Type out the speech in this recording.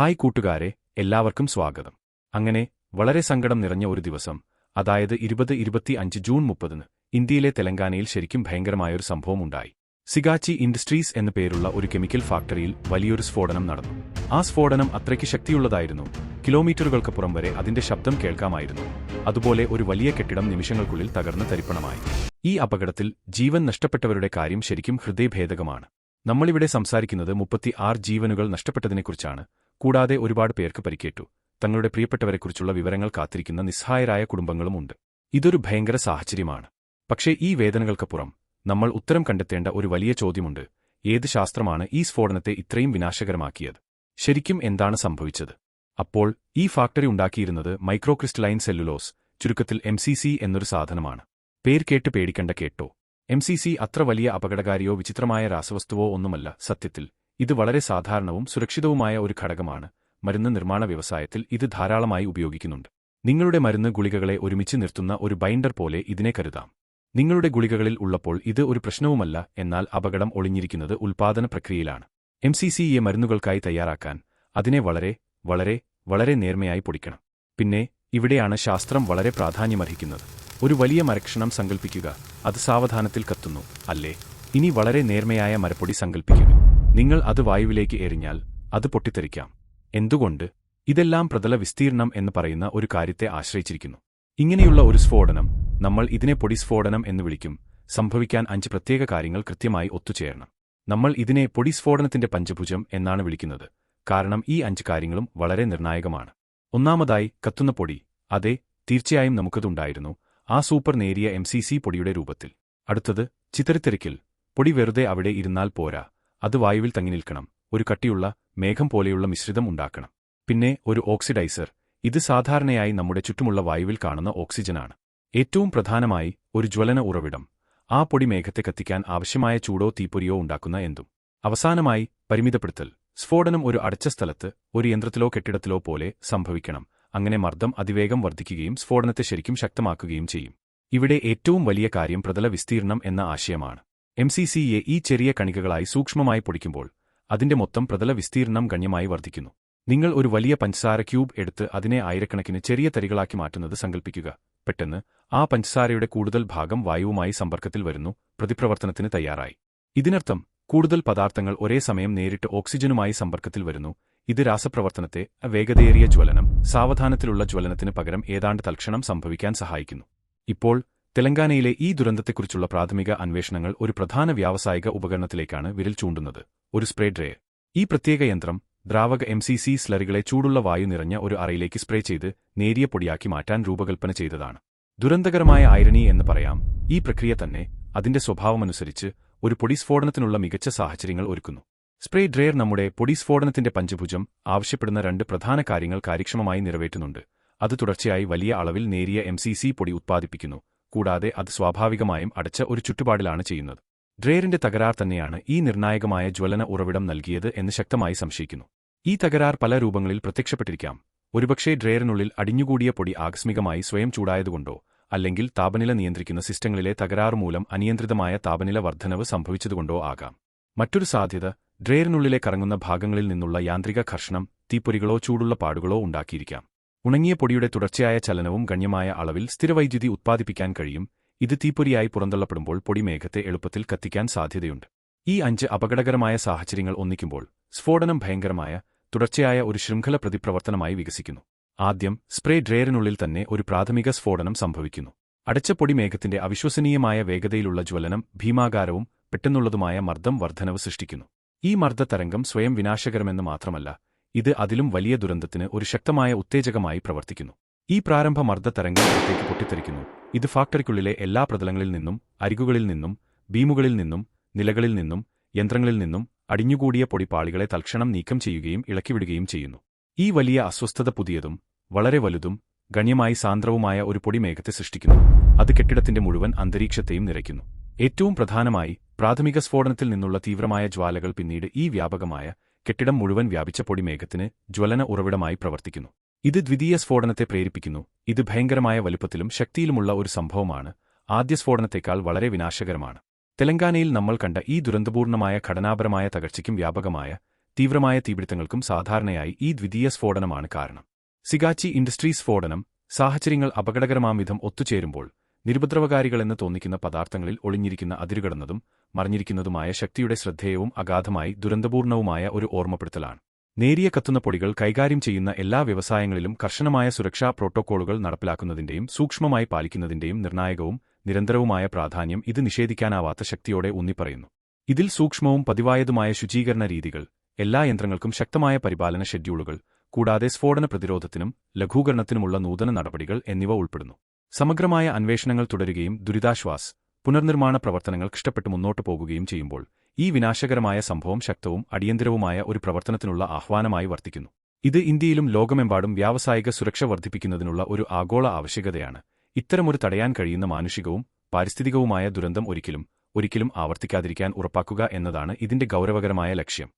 Hi കൂട്ടുകാരെ എല്ലാവർക്കും സ്വാഗതം. അങ്ങനെ വളരെ സങ്കടം നിറഞ്ഞ ഒരു ദിവസം അതായത് ഇരുപത് ഇരുപത്തി അഞ്ച് ജൂൺ മുപ്പതിന് ഇന്ത്യയിലെ തെലങ്കാനയിൽ ശരിക്കും ഭയങ്കരമായൊരു സംഭവമുണ്ടായി. സിഗാച്ചി ഇൻഡസ്ട്രീസ് എന്നു പേരുള്ള ഒരു കെമിക്കൽ ഫാക്ടറിയിൽ വലിയൊരു സ്ഫോടനം നടന്നു. ആ സ്ഫോടനം അത്രയ്ക്ക് ശക്തിയുള്ളതായിരുന്നു. കിലോമീറ്ററുകൾക്കപ്പുറം വരെ അതിന്റെ ശബ്ദം കേൾക്കാമായിരുന്നു. അതുപോലെ ഒരു വലിയ കെട്ടിടം നിമിഷങ്ങൾക്കുള്ളിൽ തകർന്ന് തരിപ്പണമായി. ഈ അപകടത്തിൽ ജീവൻ നഷ്ടപ്പെട്ടവരുടെ കാര്യം ശരിക്കും ഹൃദയഭേദകമാണ്. നമ്മളിവിടെ സംസാരിക്കുന്നത് മുപ്പത്തി ആറ് ജീവനുകൾ നഷ്ടപ്പെട്ടതിനെക്കുറിച്ചാണ്. കൂടാതെ ഒരുപാട് പേർക്ക് പരിക്കേറ്റു. തങ്ങളുടെ പ്രിയപ്പെട്ടവരെക്കുറിച്ചുള്ള വിവരങ്ങൾ കാത്തിരിക്കുന്ന നിസ്സഹായരായ കുടുംബങ്ങളുമുണ്ട് ഇതൊരു ഭയങ്കര സാഹചര്യമാണ്. പക്ഷേ ഈ വേദനകൾക്കപ്പുറം നമ്മൾ ഉത്തരം കണ്ടെത്തേണ്ട ഒരു വലിയ ചോദ്യമുണ്ട്. ഏത് ശാസ്ത്രമാണ് ഈ സ്ഫോടനത്തെ ഇത്രയും വിനാശകരമാക്കിയത്? ശരിക്കും എന്താണ് സംഭവിച്ചത്? അപ്പോൾ ഈ ഫാക്ടറി ഉണ്ടാക്കിയിരുന്നത് മൈക്രോക്രിസ്റ്റലൈൻ സെല്ലുലോസ് ചുരുക്കത്തിൽ എം എന്നൊരു സാധനമാണ്. പേര് കേട്ട് പേടിക്കണ്ട കേട്ടോ. എം അത്ര വലിയ അപകടകാരിയോ വിചിത്രമായ രാസവസ്തുവോ ഒന്നുമല്ല സത്യത്തിൽ. ഇത് വളരെ സാധാരണവും സുരക്ഷിതവുമായ ഒരു ഘടകമാണ്. മരുന്ന് നിർമ്മാണ വ്യവസായത്തിൽ ഇത് ധാരാളമായി ഉപയോഗിക്കുന്നുണ്ട്. നിങ്ങളുടെ മരുന്ന് ഗുളികകളെ ഒരുമിച്ച് നിർത്തുന്ന ഒരു ബൈൻഡർ പോലെ ഇതിനെ കരുതാം. നിങ്ങളുടെ ഗുളികകളിൽ ഉള്ളപ്പോൾ ഇത് ഒരു പ്രശ്നവുമല്ല എന്നാൽ അപകടം ഒളിഞ്ഞിരിക്കുന്നത് ഉൽപാദന പ്രക്രിയയിലാണ്. എം സി മരുന്നുകൾക്കായി തയ്യാറാക്കാൻ അതിനെ വളരെ വളരെ വളരെ നേർമയായി പൊടിക്കണം. പിന്നെ ഇവിടെയാണ് ശാസ്ത്രം വളരെ പ്രാധാന്യമർഹിക്കുന്നത്. ഒരു വലിയ മരക്ഷണം സങ്കൽപ്പിക്കുക അത് സാവധാനത്തിൽ കത്തുന്നു അല്ലേ? ഇനി വളരെ നേർമയായ മരപ്പൊടി സങ്കൽപ്പിക്കുക. നിങ്ങൾ അത് വായുവിലേക്ക് എറിഞ്ഞാൽ അത് പൊട്ടിത്തെറിക്കാം. എന്തുകൊണ്ട്? ഇതെല്ലാം പ്രതല വിസ്തീർണം എന്ന് പറയുന്ന ഒരു കാര്യത്തെ ആശ്രയിച്ചിരിക്കുന്നു. ഇങ്ങനെയുള്ള ഒരു സ്ഫോടനം നമ്മൾ ഇതിനെ പൊടി സ്ഫോടനം എന്ന് വിളിക്കും. സംഭവിക്കാൻ അഞ്ച് പ്രത്യേക കാര്യങ്ങൾ കൃത്യമായി ഒത്തുചേരണം. നമ്മൾ ഇതിനെ പൊടി സ്ഫോടനത്തിന്റെ പഞ്ചഭുജം എന്നാണ് വിളിക്കുന്നത്. കാരണം ഈ അഞ്ച് കാര്യങ്ങളും വളരെ നിർണായകമാണ്. ഒന്നാമതായി കത്തുന്ന പൊടി. അതെ തീർച്ചയായും നമുക്കതുണ്ടായിരുന്നു. ആ സൂപ്പർ നേരിയ എം പൊടിയുടെ രൂപത്തിൽ. അടുത്തത് ചിതറിത്തെറിക്കൽ. പൊടി വെറുതെ അവിടെ ഇരുന്നാൽ പോരാ. അത് വായുവിൽ തങ്ങി നിൽക്കണം. ഒരു കട്ടിയുള്ള മേഘം പോലെയുള്ള മിശ്രിതം ഉണ്ടാക്കണം. പിന്നെ ഒരു ഓക്സിഡൈസർ. ഇത് സാധാരണയായി നമ്മുടെ ചുറ്റുമുള്ള വായുവിൽ കാണുന്ന ഓക്സിജനാണ്. ഏറ്റവും പ്രധാനമായി ഒരു ജ്വലന ഉറവിടം. ആ പൊടി മേഘത്തെ കത്തിക്കാൻ ആവശ്യമായ ചൂടോ തീപ്പൊരിയോ ഉണ്ടാക്കുന്ന എന്തും. അവസാനമായി പരിമിതപ്പെടുത്തൽ. സ്ഫോടനം ഒരു അടച്ച സ്ഥലത്ത് ഒരു യന്ത്രത്തിലോ കെട്ടിടത്തിലോ പോലെ സംഭവിക്കണം. അങ്ങനെ മർദ്ദം അതിവേഗം വർദ്ധിക്കുകയും സ്ഫോടനത്തെ ശരിക്കും ശക്തമാക്കുകയും ചെയ്യും. ഇവിടെ ഏറ്റവും വലിയ കാര്യം പ്രതല വിസ്തീർണം എന്ന ആശയമാണ്. എം സി സിയെ ഈ ചെറിയ കണികകളായി സൂക്ഷ്മമായി പൊടിക്കുമ്പോൾ അതിന്റെ മൊത്തം പ്രതല വിസ്തീർണം ഗണ്യമായി വർദ്ധിക്കുന്നു. നിങ്ങൾ ഒരു വലിയ പഞ്ചസാര ക്യൂബ് എടുത്ത് അതിനെ ആയിരക്കണക്കിന് ചെറിയ തരികളാക്കി മാറ്റുന്നത് സങ്കൽപ്പിക്കുക. പെട്ടെന്ന് ആ പഞ്ചസാരയുടെ കൂടുതൽ ഭാഗം വായുവുമായി സമ്പർക്കത്തിൽ വരുന്നു പ്രതിപ്രവർത്തനത്തിന് തയ്യാറായി. ഇതിനർത്ഥം കൂടുതൽ പദാർത്ഥങ്ങൾ ഒരേ സമയം നേരിട്ട് ഓക്സിജനുമായി സമ്പർക്കത്തിൽ വരുന്നു. ഇത് രാസപ്രവർത്തനത്തെ വേഗതയേറിയ ജ്വലനം സാവധാനത്തിലുള്ള ജ്വലനത്തിന് പകരം ഏതാണ്ട് തൽക്ഷണം സംഭവിക്കാൻ സഹായിക്കുന്നു. ഇപ്പോൾ തെലങ്കാനയിലെ ഈ ദുരന്തത്തെക്കുറിച്ചുള്ള പ്രാഥമിക അന്വേഷണങ്ങൾ ഒരു പ്രധാന വ്യാവസായിക ഉപകരണത്തിലേക്കാണ് വിരൽ ചൂണ്ടുന്നത്. ഒരു സ്പ്രേ ഡ്രയർ ഈ പ്രത്യേക യന്ത്രം ദ്രാവക എം സി സി സ്ലറികളെ ചൂടുള്ള വായു നിറഞ്ഞ ഒരു അറയിലേക്ക് സ്പ്രേ ചെയ്ത് നേരിയ പൊടിയാക്കി മാറ്റാൻ രൂപകൽപ്പന ചെയ്തതാണ്. ദുരന്തകരമായ ഐരണി എന്ന് പറയാം. ഈ പ്രക്രിയ തന്നെ അതിന്റെ സ്വഭാവമനുസരിച്ച് ഒരു പൊടിസ്ഫോടനത്തിനുള്ള മികച്ച സാഹചര്യങ്ങൾ ഒരുക്കുന്നു. സ്പ്രേ ഡ്രയർ നമ്മുടെ പൊടിസ്ഫോടനത്തിന്റെ പഞ്ചഭുജം ആവശ്യപ്പെടുന്ന രണ്ട് പ്രധാന കാര്യങ്ങൾ കാര്യക്ഷമമായി നിറവേറ്റുന്നുണ്ട്. അത് തുടർച്ചയായി വലിയ അളവിൽ നേരിയ എം പൊടി ഉത്പാദിപ്പിക്കുന്നു. കൂടാതെ അത് സ്വാഭാവികമായും അടച്ച ഒരു ചുറ്റുപാടിലാണ് ചെയ്യുന്നത്. ഡ്രേറിന്റെ തകരാർ തന്നെയാണ് ഈ നിർണായകമായ ജ്വലന ഉറവിടം നൽകിയത് എന്ന് ശക്തമായി സംശയിക്കുന്നു. ഈ തകരാർ പല രൂപങ്ങളിൽ പ്രത്യക്ഷപ്പെട്ടിരിക്കാം. ഒരുപക്ഷേ ഡ്രേറിനുള്ളിൽ അടിഞ്ഞുകൂടിയ പൊടി ആകസ്മികമായി സ്വയം ചൂടായതുകൊണ്ടോ അല്ലെങ്കിൽ താപനില നിയന്ത്രിക്കുന്ന സിസ്റ്റങ്ങളിലെ തകരാർ മൂലം അനിയന്ത്രിതമായ താപനില വർദ്ധനവ് സംഭവിച്ചതുകൊണ്ടോ ആകാം. മറ്റൊരു സാധ്യത ഡ്രേറിനുള്ളിലെ കറങ്ങുന്ന ഭാഗങ്ങളിൽ നിന്നുള്ള യാന്ത്രിക ഘർഷണം തീപ്പൊരികളോ ചൂടുള്ള പാടുകളോ ഉണ്ടാക്കിയിരിക്കാം. ഉണങ്ങിയ പൊടിയുടെ തുടർച്ചയായ ചലനവും ഗണ്യമായ അളവിൽ സ്ഥിരവൈദ്യുതി ഉത്പാദിപ്പിക്കാൻ കഴിയും. ഇത് തീപ്പൊരിയായി പുറന്തള്ളപ്പെടുമ്പോൾ പൊടിമേഘത്തെ എളുപ്പത്തിൽ കത്തിക്കാൻ സാധ്യതയുണ്ട്. ഈ അഞ്ച് അപകടകരമായ സാഹചര്യങ്ങൾ ഒന്നിക്കുമ്പോൾ സ്ഫോടനം ഭയങ്കരമായ തുടർച്ചയായ ഒരു ശൃംഖല പ്രതിപ്രവർത്തനമായി വികസിക്കുന്നു. ആദ്യം സ്പ്രേ ഡ്രെയറിനുള്ളിൽ തന്നെ ഒരു പ്രാഥമിക സ്ഫോടനം സംഭവിക്കുന്നു. അടച്ച പൊടിമേഘത്തിന്റെ അവിശ്വസനീയമായ വേഗതയിലുള്ള ജ്വലനം ഭീമാകാരവും പെട്ടെന്നുള്ളതുമായ മർദ്ദം വർധനവ് സൃഷ്ടിക്കുന്നു. ഈ മർദ്ദതരംഗം സ്വയം വിനാശകരമെന്ന് മാത്രമല്ല ഇത് അതിലും വലിയ ദുരന്തത്തിന് ഒരു ശക്തമായ ഉത്തേജകമായി പ്രവർത്തിക്കുന്നു. ഈ പ്രാരംഭ മർദ്ദതരംഗം പുറത്തേക്ക് പൊട്ടിത്തെറിക്കുന്നു. ഇത് ഫാക്ടറിക്കുള്ളിലെ എല്ലാ പ്രതലങ്ങളിൽ നിന്നും അരികുകളിൽ നിന്നും ബീമുകളിൽ നിന്നും നിലകളിൽ നിന്നും യന്ത്രങ്ങളിൽ നിന്നും അടിഞ്ഞുകൂടിയ പൊടിപ്പാളികളെ തൽക്ഷണം നീക്കം ചെയ്യുകയും ഇളക്കിവിടുകയും ചെയ്യുന്നു. ഈ വലിയ അസ്വസ്ഥത പുതിയതും വളരെ വലുതും ഗണ്യമായി സാന്ദ്രവുമായ ഒരു പൊടിമേഘത്തെ സൃഷ്ടിക്കുന്നു. അത് കെട്ടിടത്തിന്റെ മുഴുവൻ അന്തരീക്ഷത്തെയും നിറയ്ക്കുന്നു. ഏറ്റവും പ്രധാനമായി പ്രാഥമിക സ്ഫോടനത്തിൽ നിന്നുള്ള തീവ്രമായ ജ്വാലകൾ പിന്നീട് ഈ വ്യാപകമായ കെട്ടിടം മുഴുവൻ വ്യാപിച്ച പൊടിമേഘത്തിന് ജ്വലന ഉറവിടമായി പ്രവർത്തിക്കുന്നു. ഇത് ദ്വിതീയ സ്ഫോടനത്തെ പ്രേരിപ്പിക്കുന്നു. ഇത് ഭയങ്കരമായ വലുപ്പത്തിലും ശക്തിയിലുമുള്ള ഒരു സംഭവമാണ്. ആദ്യ സ്ഫോടനത്തേക്കാൾ വളരെ വിനാശകരമാണ്. തെലങ്കാനയിൽ നമ്മൾ കണ്ട ഈ ദുരന്തപൂർണമായ ഘടനാപരമായ തകർച്ചയ്ക്കും വ്യാപകമായ തീവ്രമായ തീപിടുത്തങ്ങൾക്കും സാധാരണയായി ഈ ദ്വിതീയ സ്ഫോടനമാണ് കാരണം. സിഗാച്ചി ഇൻഡസ്ട്രീസ് സ്ഫോടനം സാഹചര്യങ്ങൾ അപകടകരമാംവിധം ഒത്തുചേരുമ്പോൾ നിരുപദ്രവകാരികളെന്ന് തോന്നിക്കുന്ന പദാർത്ഥങ്ങളിൽ ഒളിഞ്ഞിരിക്കുന്ന അതിരുകടന്നതും മറിഞ്ഞിരിക്കുന്നതുമായ ശക്തിയുടെ ശ്രദ്ധേയവും അഗാധമായി ദുരന്തപൂർണവുമായ ഒരു ഓർമ്മപ്പെടുത്തലാണ്. നേരിയ കത്തുന്ന പൊടികൾ കൈകാര്യം ചെയ്യുന്ന എല്ലാ വ്യവസായങ്ങളിലും കർശനമായ സുരക്ഷാ പ്രോട്ടോക്കോളുകൾ നടപ്പിലാക്കുന്നതിന്റെയും സൂക്ഷ്മമായി പാലിക്കുന്നതിന്റെയും നിർണായകവും നിരന്തരവുമായ പ്രാധാന്യം ഇത് നിഷേധിക്കാനാവാത്ത ശക്തിയോടെ ഊന്നിപ്പറയുന്നു. ഇതിൽ സൂക്ഷ്മവും പതിവായതുമായ ശുചീകരണ രീതികൾ എല്ലാ യന്ത്രങ്ങൾക്കും ശക്തമായ പരിപാലന ഷെഡ്യൂളുകൾ കൂടാതെ സ്ഫോടന പ്രതിരോധത്തിനും ലഘൂകരണത്തിനുമുള്ള നൂതന നടപടികൾ എന്നിവ ഉൾപ്പെടുന്നു. സമഗ്രമായ അന്വേഷണങ്ങൾ തുടരുകയും ദുരിതാശ്വാസ് പുനർനിർമ്മാണ പ്രവർത്തനങ്ങൾ ഇഷ്ടപ്പെട്ട് മുന്നോട്ടു പോകുകയും ചെയ്യുമ്പോൾ ഈ വിനാശകരമായ സംഭവം ശക്തവും അടിയന്തരവുമായ ഒരു പ്രവർത്തനത്തിനുള്ള ആഹ്വാനമായി വർത്തിക്കുന്നു. ഇത് ഇന്ത്യയിലും ലോകമെമ്പാടും വ്യാവസായിക സുരക്ഷ വർദ്ധിപ്പിക്കുന്നതിനുള്ള ഒരു ആഗോള ആവശ്യകതയാണ്. ഇത്തരമൊരു തടയാൻ കഴിയുന്ന മാനുഷികവും പാരിസ്ഥിതികവുമായ ദുരന്തം ഒരിക്കലും ഒരിക്കലും ആവർത്തിക്കാതിരിക്കാൻ ഉറപ്പാക്കുക എന്നതാണ് ഇതിന്റെ ഗൗരവകരമായ ലക്ഷ്യം.